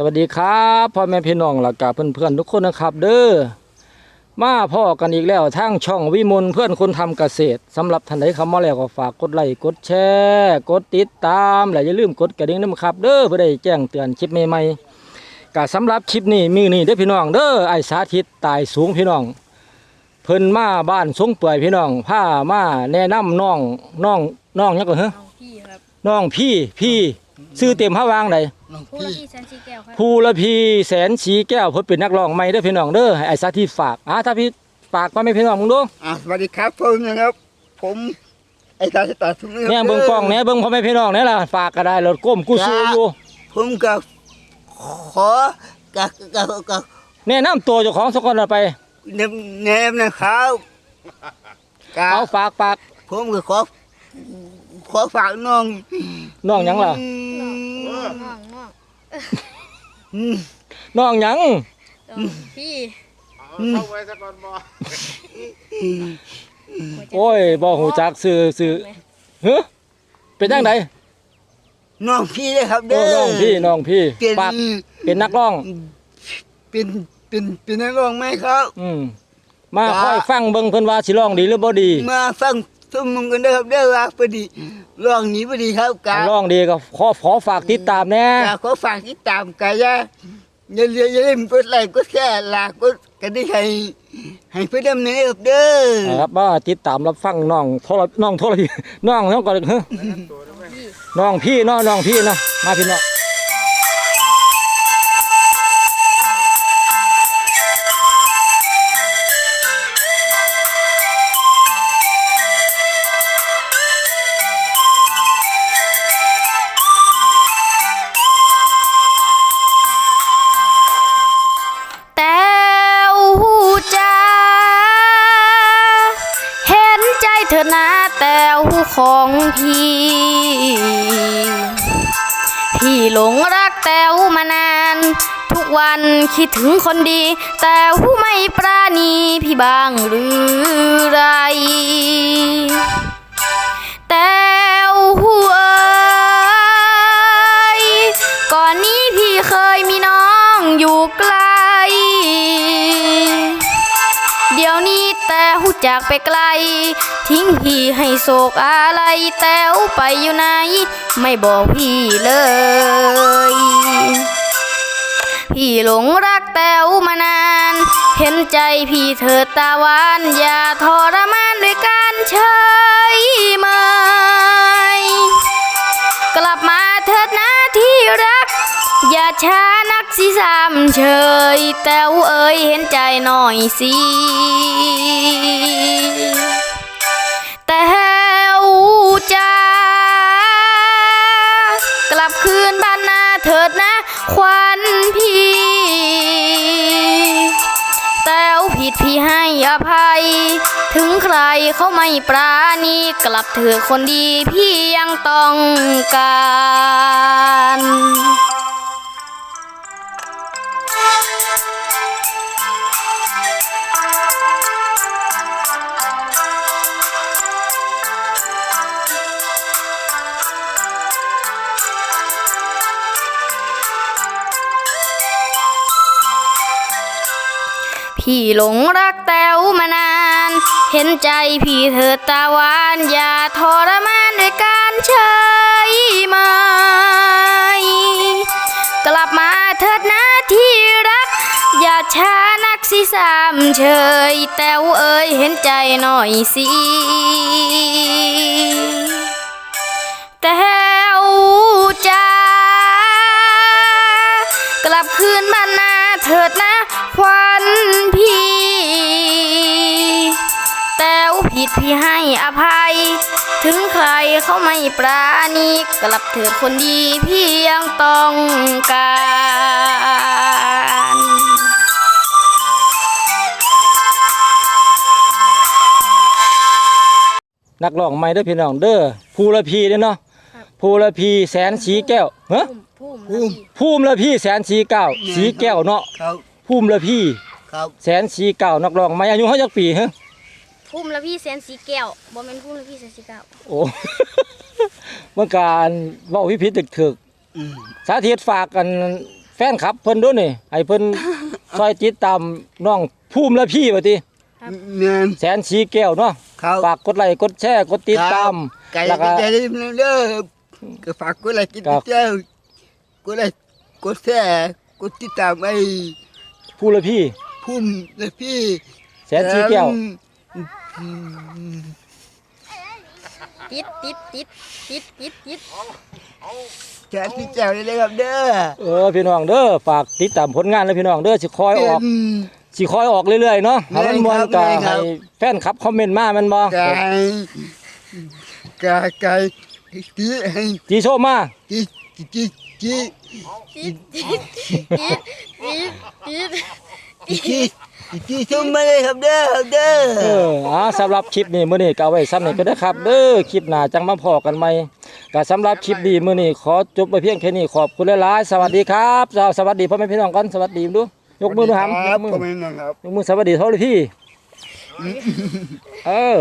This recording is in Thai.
สวัสดีครับพ่อแม่พี่น้องและกับเพื่อนๆทุกคนนะครับ เด้อมาพ่อกันอีกแล้วทางช่องวิมลเพื่อนคนทำเกษตรสำหรับท่านใดเข้ามาแล้วก็ฝากกดไลค์กดแชร์กดติดตามและอย่าลืมกดกระดิ่งน้ำครับ เด้อเพื่อได้แจ้งเตือนคลิปใหม่ๆก็สำหรับคลิปนี้มีนี่เด้อพี่น้องเด้อไอ้สาธิตตายสูงพี่น้อง เพิ่นมาบ้านสงเปื่อยพี่น้องผ้ามาแนะนำน้องน้องน้องหยังก็เหรอเอาพี่ครับน้องพี่พี่ ซื้อเต็มผ้าวางใดน้องผู้ละพี่พี่แสนสีแก้วครับ ภูละพีแสนสีแก้วเพิ่นเป็นนักร้องใหม่เด้อพี่น้องเด้อให้ไอ้สาธิตฝากอ่าถ้าพี่ฝากมาไม่พี่น้องมึงดูอะสวัสดีครับผมนะครับ ผมไอ้ตาสตาร์ทุกเนี่ยเบิ่งกล้องเนี่ยเบิ่งพ่อแม่พี่น้องเนี่ยล่ะฝากก็ได้รถก้มกูสู้อยู่ผมก็ขอกับกับกับแนะนำตัวเจ้าของสักคนละไป เนมเนมนะครับกัเอาบฝากฝากผมก็ขอขอฝากน้องน้องหยังล่ะอืม ง่วงง่วงง่วงอืมน้องหยังเอาพี่เข้าไว้สักก่อนบ่หัวใจโอ้ยบ่ฮู้จักซื้อซื้อเฮ้อเป็นจังไดน้องพี่เลยครับโอ้เด้อ น้องพี่น้องพี่เป็นฝากเป็นนักร้อง เป็นเป็นเป็นนักร้องไหมครับ อืมมาจ้าค่อยฟังเบิ่งเพิ่นว่าสิร้องดีหรือบ่ดี มาฟัง สมมุงกันเด้อครับเด้อว่าพอดีร้องนี้พอดีครับกัร้องดีก็ขอขอฝากติดตามแน่อยากขอฝากติดตามกันอย่าอย่าลืมอย่าลืมกดไลค์กดแชร์ลากดกระดิ่งให้ให้เพื่อนดำเนินครับเด้อครับมาติดตามรับฟังน้องโทรน้องโทรน้องน้องก่อนเฮ้อพี่น้องพี่เนาะน้องพี่เนาะมาพี่น้อง เธอนะแต้วของพี่ พี่หลงรักแต้วมานาน ทุกวันคิดถึงคนดี แต้วไม่ปราณีพี่บ้างหรือไร แต้วเอ้ยก่อนนี้พี่เคยมีน้องอยู่ไกล เดี๋ยวนี้ แต้วจากไปไกล ทิ้งพี่ให้โศกอะไรแต้วไปอยู่ไหน ไม่บอกพี่เลย พี่หลงรักแต้วมานาน เห็นใจพี่เถิดตาหวานอย่าทรมานด้วยการเฉยเมยกลับมาเถิดนะที่รัก อย่าช้า สิสามเฉย แต้วเอ้ยเห็นใจหน่อยสิแต้วจ้ากลับคืนบ้านนาเถิดนะ ควันพี่แต้วผิดพี่ให้อภัย ถึงใครเขาไม่ปราณี กลับเถอะคนดีพี่ยังต้องการ พี่หลงรักแต้วมานาน เห็นใจพี่เถิดตาหวานอย่าทรมานด้วยการเฉยเมกลับมาเถิดนะที่รัก อย่าช้านักสิสามเฉยแต้วเอ้ยเห็นใจหน่อยสิแต้วจ้ากลับคืนบ้านนาเถิดนะ ดพี่ให้อภัย ถึงใครเขาไม่ปราณีกลับเถิดคนดีพี่ยังต้องการนักร้องใหม่เด้อพี่น้องเด้อภูละพีเด้อเนาะครับภูละพีแสนสีแก้วเฮ้อพุ่มพุ่มภูมิละพีแสนสีแก้วสีแก้วเนาะครับภูมิละพีครับแสนสีแก้วนักร้องใหม่อายุเฮาจักปีฮะ พุ่มละพี่แสนสีแก้วบ่แม่นพุ่มละพี่แสนสีแก้วโอ้ เมื่อการเว้าพิพิธถึกอืมๆสาธิตฝากกันแฟนคลับเพิ่นด้วยนี่ให้เพิ่นซอยติดตามน้องภูมิและพี่ว่าติเงิน แสนสีแก้วเนาะเขาฝากกดไลค์กดแชร์กดติดตาม ไก่แล้วก็ จะได้เด้อก็ฝากกูเลยกินครับเจ้ากูเลยกดแท้กดติดตามไอ้ผู้และพี่ พุ่มและพี่แสนสีแก้ว ติดติดติดติดติดติดแสนสีแก้วเลยครับเด้อเออพี่น้องเด้อฝากติดตามผลงานแล้วพี่น้องเด้อสิคอยออกเป็นสิคอยออกเรื่อยๆเนาะถ้ามันม่วนก็แม่นครัให้บแฟนคลับคอมเมนต์มาแมันบ่ไก่ไก่ไก่ตีให้จีโชว์มาตีตีตีตีติดติดติ ดติดติดตีตีตีทุ่มมาเลยครับเด้อครับเด้อเอออ่าสำหรับคลิปนี้มื้อนี้ก็เอาไว้ซ้ำนี้ก็ได้อครับ เด้อคลิปหน้าจังมาพอกันใหม่ก็สำหรับคลิปนี้มื้อนี้ขอจบไปเพียงแค่นี้ขอบคุณหลายๆสวัสดีครับสวัสดีพ่อแม่พี่น้องกันสวัสดีดูยกมือดูหามคยรับกมือผมเองนะครับ ยกมือสวัสดีเท่าเลยพี่ เออ